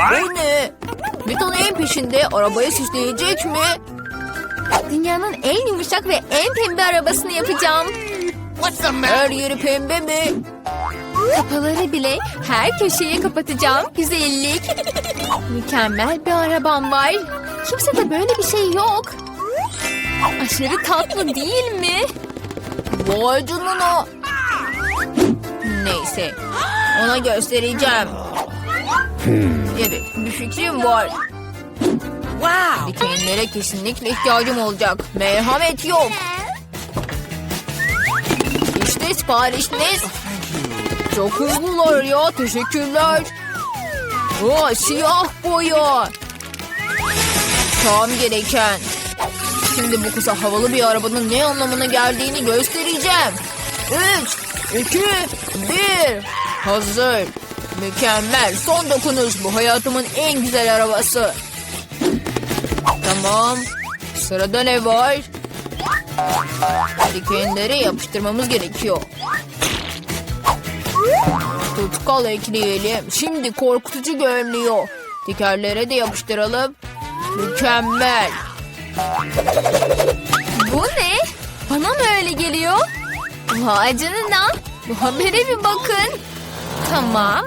Bu ne? Vita neyin peşinde? Arabayı süsleyecek mi? Dünyanın en yumuşak ve en pembe arabasını yapacağım. Her yeri pembe mi? Kapıları bile her köşeyi kapatacağım. Güzellik. Mükemmel bir arabam var. Kimse de böyle bir şey yok. Aşırı tatlı değil mi? Vay canına. Neyse. Ona göstereceğim. Evet bir fikrim var. Wow. Dikenlere kesinlikle ihtiyacım olacak. Merhamet yok. İşte siparişiniz. Çok hızlılar ya. Teşekkürler. Aa, siyah boya. Tam gereken. Şimdi bu kısa havalı bir arabanın ne anlamına geldiğini göstereceğim. Üç, iki, bir. Hazır. Mükemmel. Son dokunuş. Bu hayatımın en güzel arabası. Tamam. Sırada ne var? Dikenleri yapıştırmamız gerekiyor. Tutkal ekleyelim. Şimdi korkutucu görünüyor. Tekerlere de yapıştıralım. Mükemmel. Bu ne? Bana mı öyle geliyor? Vay canına. Bu habere bir bakın. Tamam.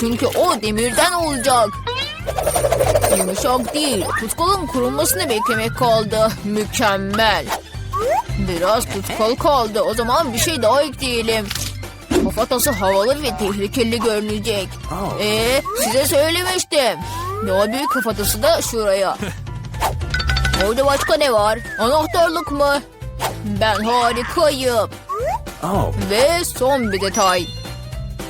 Çünkü o demirden olacak. Yumuşak değil. Tutkalın kurulmasını beklemek kaldı. Mükemmel. Biraz tutkal kaldı. O zaman bir şey daha ekleyelim. Kafatası havalı ve tehlikeli görünecek. Ee, size söylemiştim. Daha büyük kafatası da şuraya. Orada başka ne var? Anahtarlık mı? Ben harikayım. Oh. Ve son bir detay.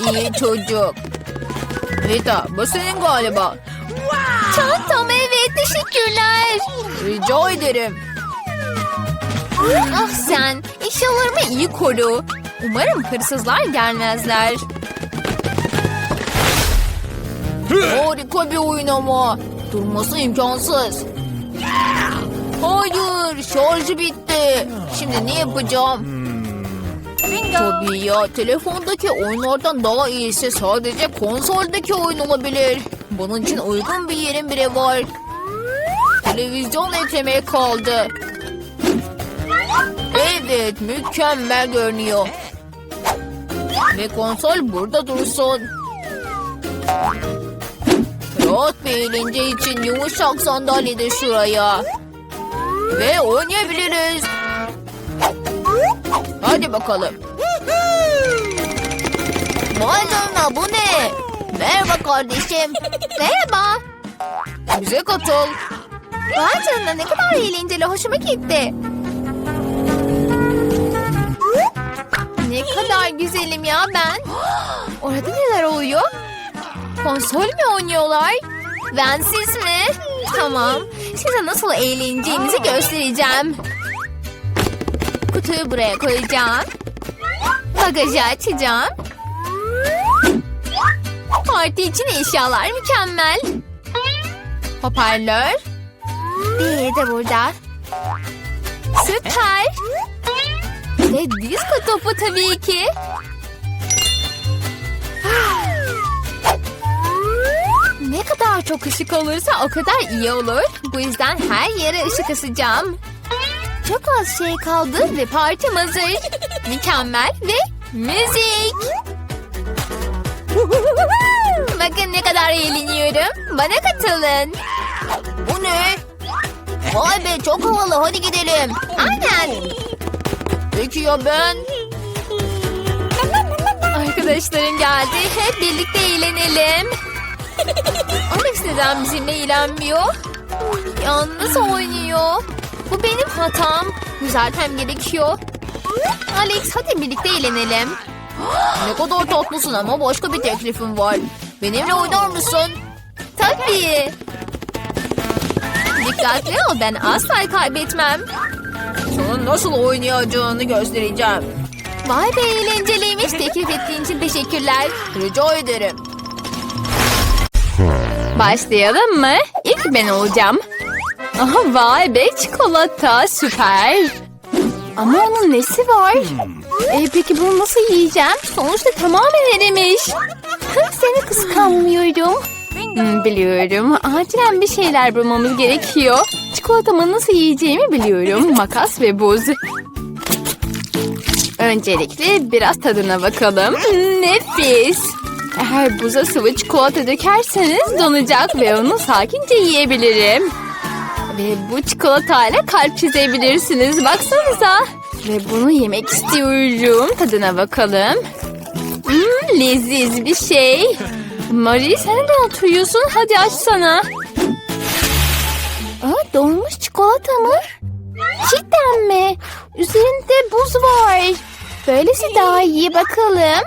İyi çocuk. Rita bu senin galiba. Çantam evet teşekkürler. Rica ederim. Ah sen eşyalarımı iyi koru. Umarım hırsızlar gelmezler. Harika bir oyun ama. Durması imkansız. Hayır şarjı bitti. Şimdi ne yapacağım? Tabii ya telefondaki oyunlardan daha iyisi sadece konsoldaki oyun olabilir. Bunun için uygun bir yerim bile var. Televizyon eklemeye kaldı. Evet mükemmel görünüyor. Ve konsol burada dursun. Rahat bir eğlence için yumuşak sandalye de şuraya. Ve oynayabiliriz. Hadi bakalım. Vay canına bu ne? Merhaba kardeşim. Merhaba. Bize katıl. Vay ne kadar eğlenceli hoşuma gitti. Ne kadar güzelim ya ben. Orada neler oluyor? Konsol mü oynuyorlar? Ben siz mi? Tamam. Size nasıl eğleneceğimizi göstereceğim. Kutuyu buraya koyacağım. Bagajı açacağım. Parti için eşyalar mükemmel. Hoparlör. Diğeri de burada. Süper. Ve disko topu tabii ki. Ne kadar çok ışık olursa o kadar iyi olur. Bu yüzden her yere ışık asacağım. Çok az şey kaldı ve partim hazır. Mükemmel ve müzik. Bakın ne kadar eğleniyorum. Bana katılın. Bu ne? Vay be çok havalı hadi gidelim. Aynen. Peki ya ben? Arkadaşlarım geldi. Hep birlikte eğlenelim. Alex neden bizimle eğlenmiyor? Yalnız oynuyor. Bu benim hatam. Düzeltmem gerekiyor. Alex hadi birlikte eğlenelim. Ne kadar tatlısın ama başka bir teklifim var. Benimle oynar mısın? Tabii. Dikkatli ol ben asla kaybetmem. Sana nasıl oynayacağını göstereceğim. Vay be eğlenceliymiş. Teklif ettiğin için teşekkürler. Rica ederim. Başlayalım mı? İlk ben olacağım. Aha vay be çikolata süper. Ama onun nesi var? E, peki bunu nasıl yiyeceğim? Sonuçta tamamen erimiş. Seni kıskanmıyorum. Hmm, biliyorum. Acilen bir şeyler bulmamız gerekiyor. Çikolatamı nasıl yiyeceğimi biliyorum. Makas ve buz. Öncelikle biraz tadına bakalım. Nefis. Eğer buza sıvı çikolata dökerseniz donacak ve onu sakince yiyebilirim. Ve bu çikolatayla kalp çizebilirsiniz. Baksanıza. Ve bunu yemek istiyorum. Tadına bakalım. Leziz bir şey. Marie sen de oturuyorsun. Hadi açsana. Aa, donmuş çikolata mı? Cidden mi? Üzerinde buz var. Böylesi daha iyi bakalım.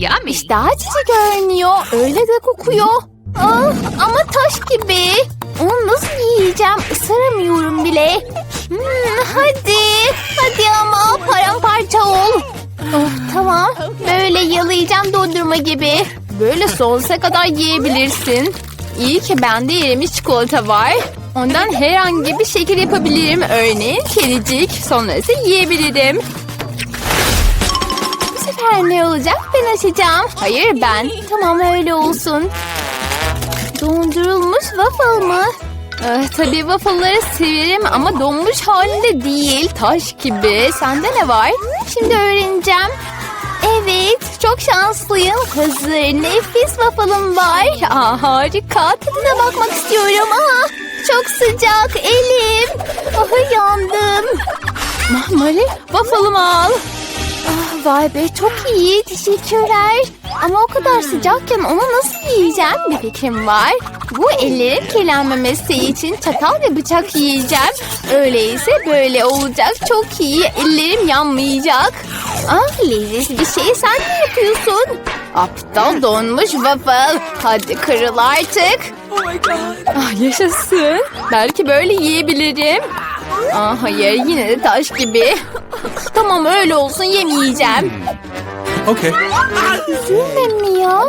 Yummy. İşte açıcı görünüyor. Öyle de kokuyor. Ah, ama taş gibi. Onu nasıl yiyeceğim? Isıramıyorum bile. Hmm, hadi. Hadi ama paramparça ol. Oh, tamam. Böyle yalayacağım dondurma gibi. Böyle sonsuza kadar yiyebilirsin. İyi ki bende erimiş çikolata var. Ondan herhangi bir şekil yapabilirim. Örneğin kedicik. Sonrası yiyebilirim. Bu sefer ne olacak? Ben açacağım. Hayır ben. Tamam öyle olsun. Dondurulmuş waffle mı? Eh, tabii waffle'ları severim ama donmuş halinde değil. Taş gibi. Sende ne var? Şimdi öğreneceğim. Evet, çok şanslıyım. Hazır nefis waffle'ım var. Aa, harika. Tadına bakmak istiyorum. Aa, çok sıcak elim. Ah, yandım. Mari, waffle'ımı al. Ah, vay be çok iyi teşekkürler. Ama o kadar sıcakken onu nasıl yiyeceğim bir fikrim var. Bu ellerin kirlenmemesi için çatal ve bıçak yiyeceğim. Öyleyse böyle olacak çok iyi ellerim yanmayacak. Ah leziz bir şey sen ne yapıyorsun? Aptal donmuş waffle. Hadi kırıl artık. Ah, yaşasın. Belki böyle yiyebilirim. Ah, hayır yine de taş gibi. tamam öyle olsun yemeyeceğim. Okay. Üzülme Mia.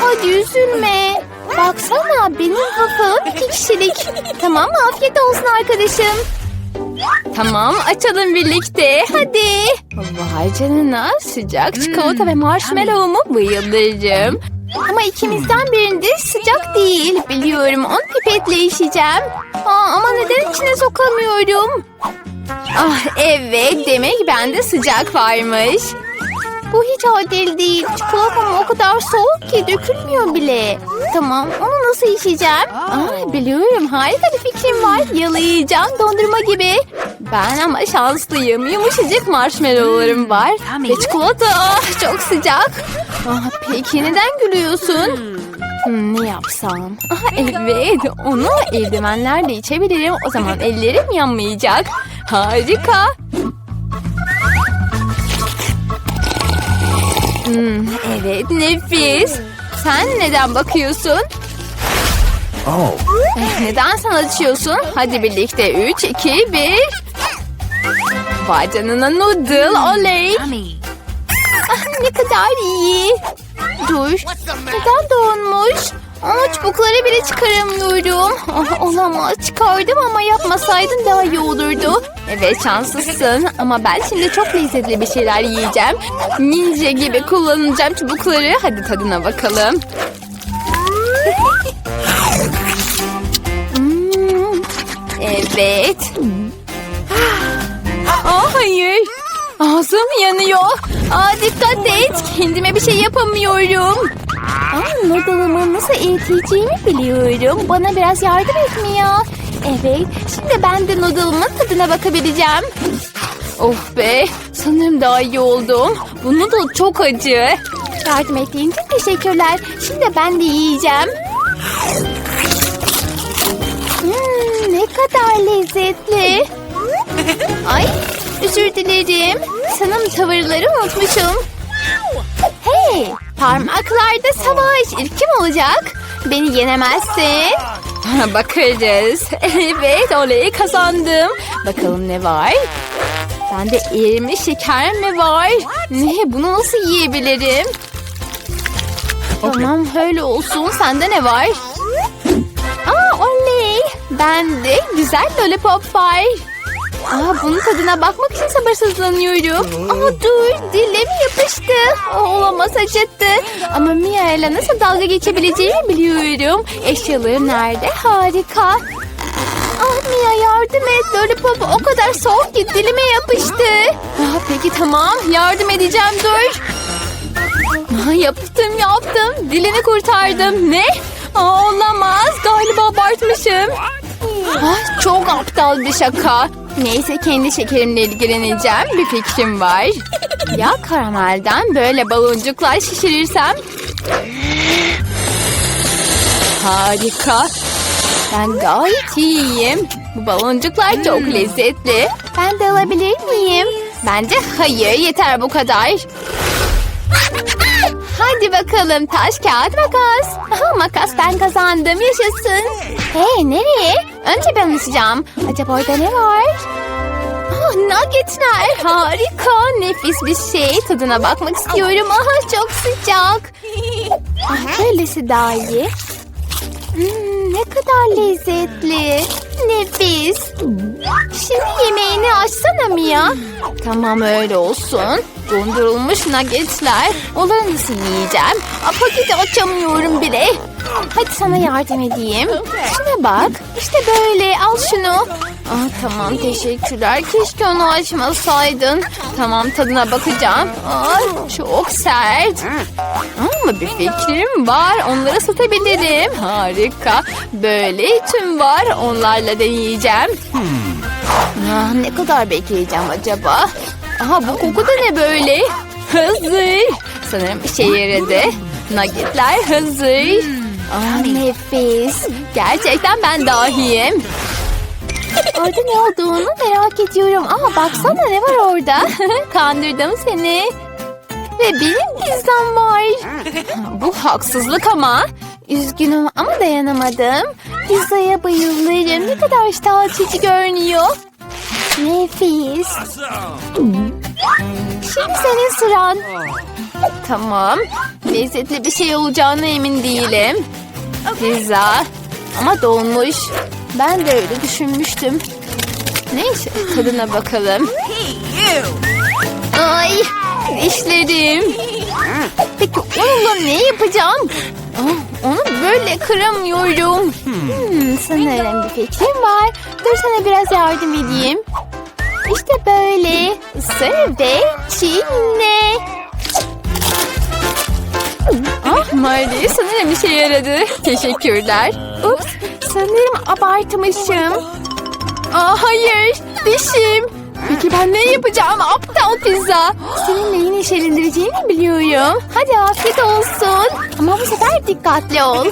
Hadi üzülme. Baksana benim waffle'ım iki kişilik. Tamam afiyet olsun arkadaşım. Tamam açalım birlikte hadi. Vay canına sıcak çikolata ve marshmallow'umu bayılırım. Ama ikimizden birinde sıcak değil. Biliyorum onu pipetle işeceğim. Aa, ama neden içine sokamıyorum? Ah evet demek bende sıcak varmış. Bu hiç adil değil. Çikolatam o kadar soğuk ki dökülmüyor bile. Tamam onu nasıl işeceğim? Aa, biliyorum harika bir fikrim var. Yalayacağım dondurma gibi. Ben ama şanslıyım. Yumuşacık marshmallowlarım var. Ve çikolata ah, çok sıcak. Ah, peki neden gülüyorsun? Hmm, ne yapsam? Ah, evet onu eldivenlerle içebilirim. O zaman ellerim yanmayacak. Harika. Hmm, evet nefis. Sen neden bakıyorsun? Oh. Eh, Neden sen açıyorsun? Hadi birlikte 3, 2, 1. Vay canına noodle oley. Ah, ne kadar iyi. Dur. Neden donmuş? Aa, çubukları bile çıkaramıyorum. Ah, olamaz. Çıkardım ama yapmasaydın daha iyi olurdu. Evet şanslısın ama ben şimdi çok lezzetli bir şeyler yiyeceğim. Ninja gibi kullanacağım çubukları. Hadi tadına bakalım. Hmm, evet. Aa, hayır. Ağzım yanıyor. Aa, dikkat et. Kendime bir şey yapamıyorum. Aa, noodle'ımı nasıl eriteceğimi biliyorum. Bana biraz yardım et Mia. Evet. Şimdi ben de noodle'ımın tadına bakabileceğim. Of be. Sanırım daha iyi oldum. Bu noodle çok acı. Yardım ettiğin için teşekkürler. Şimdi ben de yiyeceğim. Hmm, ne kadar lezzetli. Ay özür dilerim. Sanırım tavırları unutmuşum. Hey parmaklarda savaş. İlk kim olacak? Beni yenemezsin. Bakarız. Evet oley kazandım. Bakalım ne var? Bende erimiş şeker mi var? Ne bunu nasıl yiyebilirim? Tamam öyle olsun. Sende ne var? Aa oley. Bende güzel lollipop var. Aa, bunun tadına bakmak için sabırsızlanıyorum. Aa, dur dilim yapıştı. Aa, olamaz acıttı. Ama Mia ile nasıl dalga geçebileceğimi biliyorum. Eşyalarım nerede? Harika. Ah Mia yardım et. Lollipop o kadar soğuk ki dilime yapıştı. Ah, peki tamam yardım edeceğim dur. Ah, yaptım yaptım. Dilini kurtardım. Ne? Aa, olamaz. Galiba abartmışım. Ah, çok aptal bir şaka. Neyse kendi şekerimle ilgileneceğim. Bir fikrim var. Ya karamelden böyle baloncuklar şişirirsem? Harika. Ben gayet iyiyim. Bu baloncuklar çok lezzetli. Ben de alabilir miyim? Bence hayır yeter bu kadar. Hadi bakalım taş kağıt makas. Aha, makas ben kazandım yaşasın. Hey nereye? Önce ben açacağım. Acaba orada ne var? Ah, nuggetler harika nefis bir şey. Tadına bakmak istiyorum. Aha çok sıcak. Ah, böylesi daha iyi. Hmm, ne kadar lezzetli. Nefis. Şimdi yemeğini açsana Mia. Tamam öyle olsun. Dondurulmuş nuggetler. Onları nasıl yiyeceğim? Aa, paketi açamıyorum bile. Hadi sana yardım edeyim. Şuna bak. İşte böyle. Al şunu. Aa, tamam teşekkürler. Keşke onu açmasaydın. Tamam tadına bakacağım. Aa, çok sert. Ama bir fikrim var. Onları satabilirim. Harika. Böyle tüm var. Onlarla deneyeceğim. Ah, ne kadar bekleyeceğim acaba? Aha bu koku da ne böyle? Hazır. Sanırım işe yaradı. Nuggetler hazır. Ah, nefis. Gerçekten ben dahiyim. Orada ne olduğunu merak ediyorum. Aa baksana ne var orada. Kandırdım seni. Ve benim pizzam var. Bu haksızlık ama. Üzgünüm ama dayanamadım. Pizzaya bayılırım. Ne kadar iştah açıcı görünüyor. Nefis. Şimdi senin sıran. Tamam. Lezzetli bir şey olacağına emin değilim. Pizza. Ama donmuş. Ben de öyle düşünmüştüm. Neyse tadına bakalım. Ay dişlerim. Peki onunla ne yapacağım? Onu böyle kıramıyorum. Hmm, sanırım bir fikrim var. Dur sana biraz yardım edeyim. İşte böyle. Isır ve çiğne. Ah Marley sanırım işe yaradı. Teşekkürler. Ups sanırım abartmışım. Aa, hayır dişim. Peki ben ne yapacağım aptal pizza? Seninle yine şerindireceğini biliyorum. Hadi afiyet olsun. Ama bu sefer dikkatli ol.